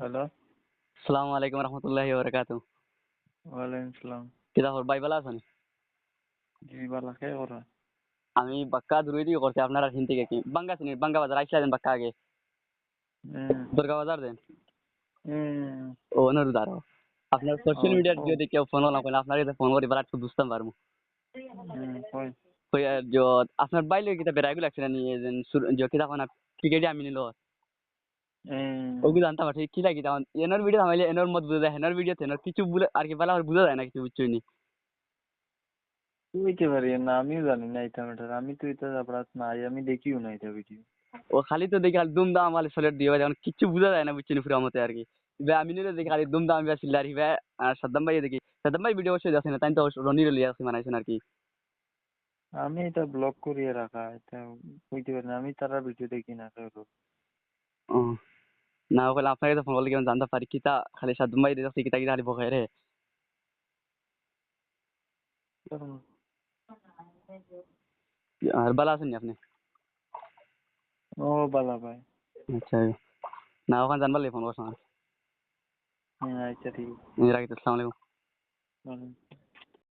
Hello আসসালামু আলাইকুম রহমতুল্লাহি বারাকাতু ওয়ালাইকুম সালাম। কিতা খবর? ভাই ভালো আছেন? জি বালা কে আমি বাক্কা দূরে দিকে করছি আপনারা হিন থেকে কি? বাঙ্গা চিনি বাঙ্গা বাজার আইসলা দেন বাক্কা আগে। দুর্গা বাজার দেন? ও অনুরোধ আরও। আপনার সোশ্যাল মিডিয়ার যদি কেউ ফোন করলাম আপনার কাছে ফোন করি একটু বুঝতাম পারব। হুম কই? কই আর যে আপনার বাইলে কিতা বেড়াইগুলো লাগছে না নিয়ে যে কিতা কোনা ক্রিকেটে আমি নিল। ওগুলো জানতাম ঠিক কিলা কিতা এনার ভিডিও থামাইলে এনার মত বুঝা যায় হেনার ভিডিও এনার কিছু বলে আর কি বুঝা যায় না কিছু বুঝছই নি? বুঝতে পারি না আমিও জানি না এটা ম্যাটার আমি তো এটা আপনার নাই আমি দেখিও না এটা ভিডিও ও খালি তো দেখি খালি দুমদাম সোলেট দিয়ে যখন কিচ্ছু বুঝা যায় না বুঝছি পুরো মতে আর কি। আমি নিলে দেখি খালি দুমদাম বা হিবে আর সাদ্দাম ভাই দেখি সাদ্দাম ভাই ভিডিও অবশ্যই দেখেন তাই তো রনি রলি আছে মানাইছেন আর কি। আমি এটা ব্লক করিয়ে রাখা এটা বুঝতে পারি না আমি তারা ভিডিও দেখি না তো ফোন করলে কেমন জানতে পারি কিতা খালি সাদ্দাম ভাই দেখছি কিতা কিতা খালি বকায় রে আর ভালো আছেন আপনি ও বালা ভাই আচ্ছা না ওখানে জানবার ফোন করছেন হ্যাঁ আচ্ছা ঠিক রাখি আসসালামু আলাইকুম আছে